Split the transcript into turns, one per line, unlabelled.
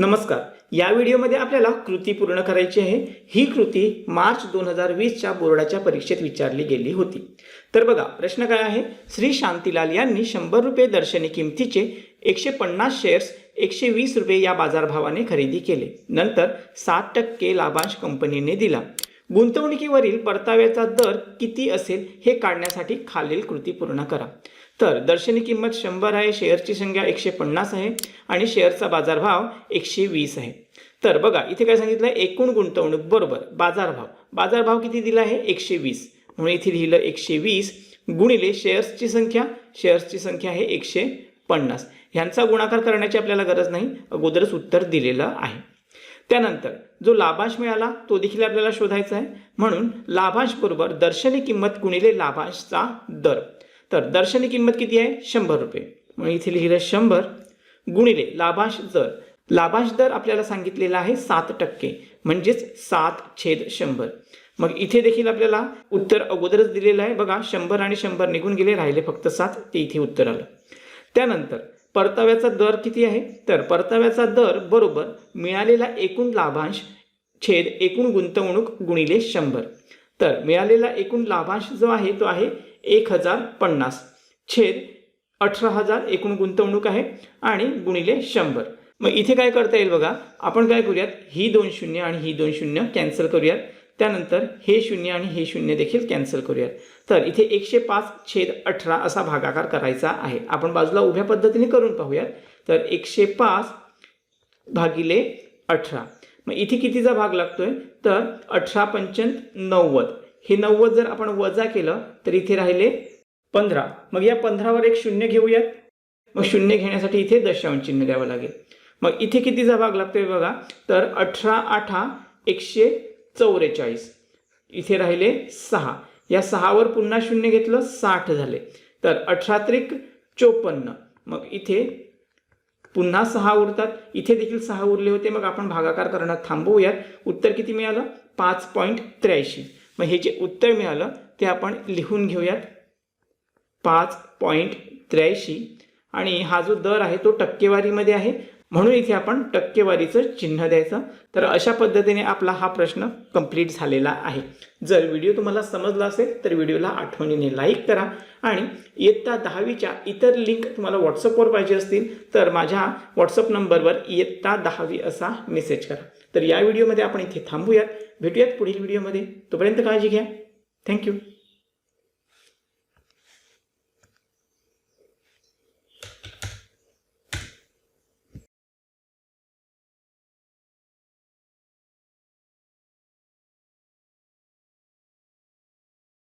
नमस्कार. या व्हिडिओमध्ये आपल्याला कृती पूर्ण करायची आहे. ही कृती मार्च दोन हजार वीसच्या बोर्डाच्या परीक्षेत विचारली गेली होती. तर बघा प्रश्न काय आहे? श्री शांतीलाल यांनी शंभर रुपये दर्शनी किमतीचे एकशे पन्नास शेअर्स एकशे वीस रुपये या बाजारभावाने खरेदी केले. नंतर सात टक्के लाभांश कंपनीने दिला. गुंतवणुकीवरील परताव्याचा दर किती असेल हे काढण्यासाठी खालील कृती पूर्ण करा. तर दर्शनी किंमत शंभर आहे शेअरची संख्या एकशे पन्नास आहे आणि शेअरचा बाजारभाव एकशे वीस आहे. तर बघा इथे काय सांगितलं आहे एकूण गुंतवणूक बरोबर बाजारभाव. बाजारभाव किती दिला आहे? एकशे वीस. म्हणून इथे लिहिलं एकशे वीस गुणिले शेअर्सची संख्या. शेअर्सची संख्या आहे एकशे पन्नास. ह्यांचा गुणाकार करण्याची आपल्याला गरज नाही. अगोदरच उत्तर दिलेलं आहे. त्यानंतर जो लाभांश मिळाला तो देखील आपल्याला शोधायचा आहे. म्हणून लाभांश बरोबर दर्शनी किंमत गुणिले लाभांशचा दर. तर दर्शनी किंमत किती आहे? शंभर रुपये. म्हणून इथे लिहिलं शंभर गुणिले लाभांश दर. लाभांश दर आपल्याला सांगितलेला आहे सात टक्के म्हणजेच सात छेद शंभर. मग इथे देखील आपल्याला उत्तर अगोदरच दिलेलं आहे. बघा शंभर आणि शंभर निघून गेले राहिले फक्त सात ते इथे उत्तर आलं. त्यानंतर परताव्याचा दर किती आहे? तर परताव्याचा दर बरोबर मिळालेला एकूण लाभांश छेद एकूण गुंतवणूक गुणिले शंभर. तर मिळालेला एकूण लाभांश जो आहे तो आहे एक हजार पन्नास. छेद अठरा हजार एकूण गुंतवणूक आहे आणि गुणिले शंभर. मग इथे काय करता येईल बघा आपण काय करूयात? ही दोन शून्य आणि ही दोन शून्य कॅन्सल करूयात. त्यानंतर हे शून्य आणि हे शून्य देखील कॅन्सल करूयात. तर इथे एकशे पाच छेद अठरा असा भागाकार करायचा आहे. आपण बाजूला उभ्या पद्धतीने करून पाहूयात. तर एकशे पाच भागिले अठरा. मग इथे कितीचा भाग लागतोय? तर अठरा पंचन नव्वद. हे नव्वद जर आपण वजा केलं तर इथे राहिले पंधरा. मग या पंधरावर एक शून्य घेऊयात. मग शून्य घेण्यासाठी इथे दशांश चिन्ह द्यावं लागेल. मग इथे कितीचा भाग लागतोय बघा. तर अठरा आठा एकशे चौवेचाळीस इथे राहिले सहा. या सहावर पुन्हा शून्य घेतलं साठ झाले. तर अठरा त्रिक चोपन्न. मग इथे पुन्हा सहा उरतात. इथे देखील सहा उरले होते. मग आपण भागाकार करणं थांबवूयात. उत्तर किती मिळालं? पाच पॉईंट त्र्याऐंशी. मग हे जे उत्तर मिळालं ते आपण लिहून घेऊयात. पाच पॉईंट त्र्याऐंशी. आणि हा जो दर आहे तो टक्केवारीमध्ये आहे. म्हणून इथे आपण टक्केवारीचं चिन्ह द्यायचं. तर अशा पद्धतीने आपला हा प्रश्न कंप्लीट झालेला आहे. जर व्हिडिओ तुम्हाला समजला असेल तर व्हिडिओला आठवणीने लाईक करा. आणि इयत्ता दहावीच्या इतर लिंक तुम्हाला व्हॉट्सअपवर पाहिजे असतील तर माझ्या व्हॉट्सअप नंबरवर इयत्ता दहावी असा मेसेज करा. तर या व्हिडिओमध्ये आपण इथे थांबूयात. भेटूयात पुढील व्हिडिओमध्ये तोपर्यंत काळजी घ्या. थँक्यू